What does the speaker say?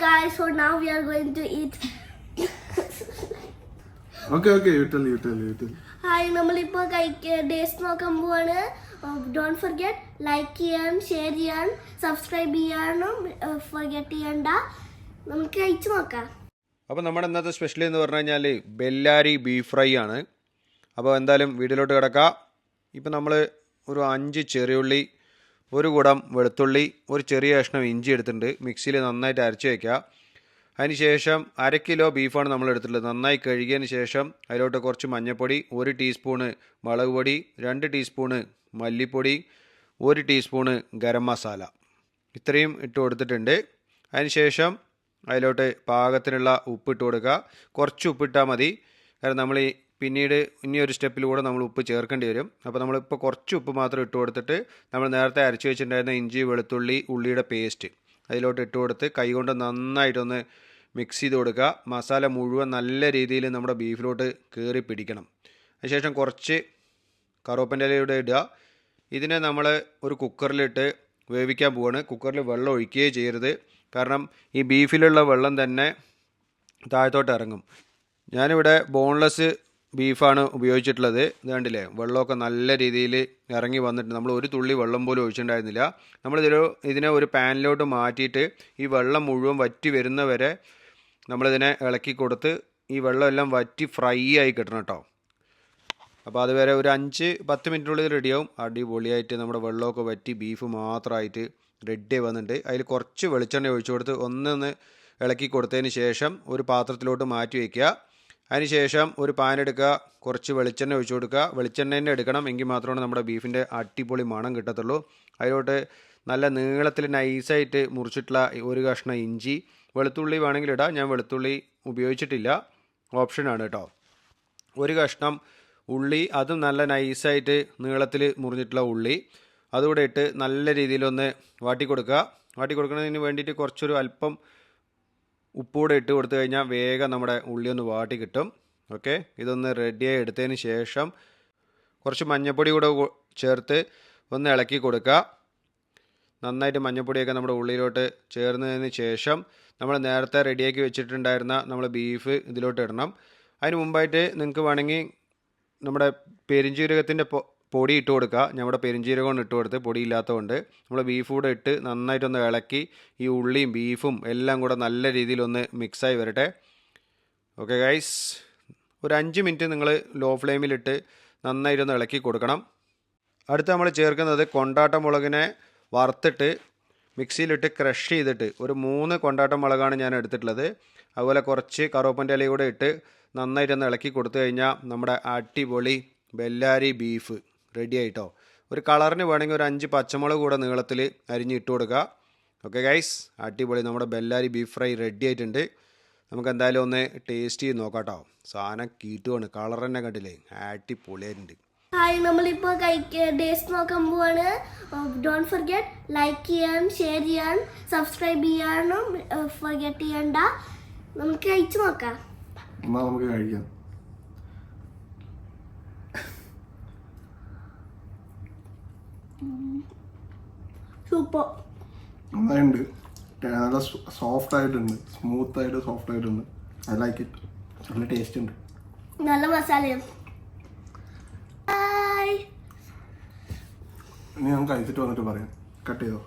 guys, so now we are going to eat. Okay okay you tell you tell you tell hi നമ്മളിപ്പോൾ കഴിക്ക taste നോക്കാൻ പോവാണ്. Don't forget like ചെയ്യാൻ share ചെയ്യാൻ subscribe ചെയ്യാനും forget ചെയ്യണ്ട. നമുക്ക് കഴിച്ചു നോക്കാം. അപ്പോൾ നമ്മുടെ ഇന്നത്തെ സ്പെഷ്യൽ എന്ന് പറഞ്ഞു കഴിഞ്ഞാൽ ബെല്ലാരി ബീഫ് ഫ്രൈ ആണ്. അപ്പോൾ എന്തായാലും വീട്ടിലോട്ട് കിടക്കാം. ഇപ്പം നമ്മൾ ഒരു അഞ്ച് ചെറിയുള്ളി ഒരു കുടം വെളുത്തുള്ളി ഒരു ചെറിയ കഷ്ണം ഇഞ്ചി എടുത്തിട്ടുണ്ട്. മിക്സിയിൽ നന്നായിട്ട് അരച്ച് വയ്ക്കുക അതിന് ശേഷം അര കിലോ ബീഫാണ് നമ്മൾ എടുത്തിട്ടുള്ളത്. നന്നായി കഴുകിയതിന് ശേഷം അതിലോട്ട് കുറച്ച് മഞ്ഞൾപ്പൊടി ഒരു ടീസ്പൂണ് മുളക് പൊടി രണ്ട് ടീസ്പൂണ് മല്ലിപ്പൊടി ഒരു ടീസ്പൂണ് ഗരം മസാല. ഇത്രയും ഇട്ട് കൊടുത്തിട്ടുണ്ട്. അതിനുശേഷം അതിലോട്ട് പാകത്തിനുള്ള ഉപ്പിട്ട് കൊടുക്കുക. കുറച്ച് ഉപ്പിട്ടാൽ മതി. കാരണം നമ്മൾ ഈ പിന്നീട് ഇനി ഒരു സ്റ്റെപ്പിലൂടെ നമ്മൾ ഉപ്പ് ചേർക്കേണ്ടി വരും. അപ്പോൾ നമ്മളിപ്പോൾ കുറച്ച് ഉപ്പ് മാത്രം ഇട്ട് കൊടുത്തിട്ട് നമ്മൾ നേരത്തെ അരച്ച് വെച്ചിട്ടുണ്ടായിരുന്ന ഇഞ്ചി വെളുത്തുള്ളി ഉള്ളിയുടെ പേസ്റ്റ് അതിലോട്ട് ഇട്ട് കൊടുത്ത് കൈകൊണ്ട് നന്നായിട്ടൊന്ന് മിക്സ് ചെയ്ത് കൊടുക്കുക. മസാല മുഴുവൻ നല്ല രീതിയിൽ നമ്മുടെ ബീഫിലോട്ട് കയറി പിടിക്കണം. അതിനുശേഷം കുറച്ച് കറുവപ്പന്റെ ഇടുക. ഇതിനെ നമ്മൾ ഒരു കുക്കറിലിട്ട് വേവിക്കാൻ പോവാണ്. കുക്കറിൽ വെള്ളം ഒഴിക്കുകയേ ചെയ്യരുത്. കാരണം ഈ ബീഫിലുള്ള വെള്ളം തന്നെ താഴത്തോട്ട് ഇറങ്ങും. ഞാനിവിടെ ബോൺലെസ് ബീഫാണ് ഉപയോഗിച്ചിട്ടുള്ളത്. ഇത് കണ്ടില്ലേ? വെള്ളമൊക്കെ നല്ല രീതിയിൽ ഇറങ്ങി വന്നിട്ട് നമ്മൾ ഒരു തുള്ളി വെള്ളം പോലും ഒഴിച്ചിട്ടുണ്ടായിരുന്നില്ല. നമ്മളിതൊരു ഇതിനെ ഒരു പാനിലോട്ട് മാറ്റിയിട്ട് ഈ വെള്ളം മുഴുവൻ വറ്റി വരുന്നവരെ നമ്മളിതിനെ ഇളക്കി കൊടുത്ത് ഈ വെള്ളമെല്ലാം വറ്റി ഫ്രൈ ആയി കിട്ടണം കേട്ടോ. അപ്പോൾ അതുവരെ ഒരു അഞ്ച് പത്ത് മിനിറ്റിനുള്ളിൽ റെഡിയാവും അടിപൊളിയായിട്ട് നമ്മുടെ വെള്ളമൊക്കെ വറ്റി ബീഫ് മാത്രമായിട്ട് റെഡി വന്നിട്ടുണ്ട്. അതിൽ കുറച്ച് വെളിച്ചെണ്ണ ഒഴിച്ചു കൊടുത്ത് ഒന്നൊന്ന് ഇളക്കി കൊടുത്തതിന് ശേഷം ഒരു പാത്രത്തിലോട്ട് മാറ്റി വയ്ക്കുക. അതിന് ശേഷം ഒരു പാൻ എടുക്കുക കുറച്ച് വെളിച്ചെണ്ണ ഒഴിച്ചു കൊടുക്കുക. വെളിച്ചെണ്ണ തന്നെ എടുക്കണം എങ്കിൽ മാത്രമാണ് നമ്മുടെ ബീഫിന്റെ അടിപൊളി മണം കിട്ടത്തുള്ളൂ. അതിലോട്ട് നല്ല നീളത്തിൽ നൈസായിട്ട് മുറിച്ചിട്ടുള്ള ഒരു കഷ്ണം ഇഞ്ചി. വെളുത്തുള്ളി വേണമെങ്കിൽ ഇടാം. ഞാൻ വെളുത്തുള്ളി ഉപയോഗിച്ചിട്ടില്ല. ഓപ്ഷനാണ് കേട്ടോ. ഒരു കഷ്ണം ഉള്ളി അതും നല്ല നൈസായിട്ട് നീളത്തിൽ മുറിഞ്ഞിട്ടുള്ള ഉള്ളി. അതുകൂടെ ഇട്ട് നല്ല രീതിയിലൊന്ന് വാട്ടി കൊടുക്കുക വാട്ടി വേണ്ടിയിട്ട് കുറച്ചൊരു അല്പം ഉപ്പൂടെ ഇട്ട് കൊടുത്തു കഴിഞ്ഞാൽ വേഗം നമ്മുടെ ഉള്ളി ഒന്ന് വാട്ടി കിട്ടും. ഓക്കെ? ഇതൊന്ന് റെഡിയായി എടുത്തതിന് ശേഷം കുറച്ച് മഞ്ഞൾപ്പൊടി കൂടെ ചേർത്ത് ഒന്ന് ഇളക്കി കൊടുക്കുക. നന്നായിട്ട് മഞ്ഞൾപ്പൊടിയൊക്കെ നമ്മുടെ ഉള്ളിലോട്ട് ചേർന്നതിന് ശേഷം നമ്മൾ നേരത്തെ റെഡിയാക്കി വെച്ചിട്ടുണ്ടായിരുന്ന നമ്മൾ ബീഫ് ഇതിലോട്ട് ഇടണം. അതിന് മുമ്പായിട്ട് നിങ്ങൾക്ക് വേണമെങ്കിൽ നമ്മുടെ പെരിഞ്ചീരകത്തിന്റെ പൊടി ഇട്ട് കൊടുക്കുക. നമ്മുടെ കൊണ്ട് ഇട്ട് കൊടുത്ത് പൊടി ഇല്ലാത്തതുകൊണ്ട് നമ്മൾ ബീഫ് കൂടെ ഇട്ട് നന്നായിട്ടൊന്ന് ഇളക്കി ഈ ഉള്ളിയും ബീഫും എല്ലാം കൂടെ നല്ല രീതിയിലൊന്ന് മിക്സായി വരട്ടെ. ഓക്കെ ഗൈസ് ഒരു അഞ്ച് മിനിറ്റ് നിങ്ങൾ ലോ ഫ്ലെയിമിലിട്ട് നന്നായിട്ടൊന്ന് ഇളക്കി കൊടുക്കണം. അടുത്ത് നമ്മൾ ചേർക്കുന്നത് കൊണ്ടാട്ട മുളകിനെ വറുത്തിട്ട് മിക്സിയിലിട്ട് ക്രഷ് ചെയ്തിട്ട് ഒരു മൂന്ന് കൊണ്ടാട്ട മുളകാണ് ഞാൻ എടുത്തിട്ടുള്ളത്. അതുപോലെ കുറച്ച് കറുവപ്പന്റെ ഇല കൂടെ ഇട്ട് നന്നായിട്ടൊന്ന് ഇളക്കി കൊടുത്തു കഴിഞ്ഞാൽ നമ്മുടെ അടിപൊളി ബെല്ലാരി ബീഫ് റെഡി ആയിട്ടോ. ഒരു കളറിന് വേണമെങ്കിൽ ഒരു അഞ്ച് പച്ചമുളക് കൂടെ നീളത്തിൽ അരിഞ്ഞ് ഇട്ട് കൊടുക്കുക. ഓക്കെ ഗൈസ് അടിപൊളി. നമ്മുടെ ബെല്ലാരി ബീഫ് ഫ്രൈ റെഡി ആയിട്ടുണ്ട്. നമുക്ക് എന്തായാലും ഒന്ന് ടേസ്റ്റ് ചെയ്ത് നോക്കാം കേട്ടോ സാധനം കീട്ടുവാണ്. കളർ തന്നെ കണ്ടില്ലേ? അടിപൊളിയായിട്ടുണ്ട്. ഹായ് നമ്മളിപ്പോൾ ടേസ്റ്റ് നോക്കാൻ പോവാണ്. ഡോണ്ട് ഫർഗെറ്റ് ലൈക്ക് ചെയ്യാൻ ഷെയർ ചെയ്യാൻ സബ്സ്ക്രൈബ് ചെയ്യാനും ഫർഗെറ്റ് ചെയ്യണ്ട. നമുക്ക് കഴിച്ചു നോക്കാം. നമുക്ക് കഴിക്കാം. സൂപ്പർ. നന്നായിട്ടുണ്ട് നല്ല സോഫ്റ്റ് ആയിട്ടുണ്ട് സ്മൂത്ത് ആയിട്ട് സോഫ്റ്റ് ആയിട്ടുണ്ട് ഐ ലൈക്ക് ഇറ്റ്. നല്ല ടേസ്റ്റ് ഉണ്ട് നല്ല മസാലയും. ഇനി നമുക്ക് കഴിച്ചിട്ട് വന്നിട്ട് പറയാം. കട്ട് ചെയ്തോ?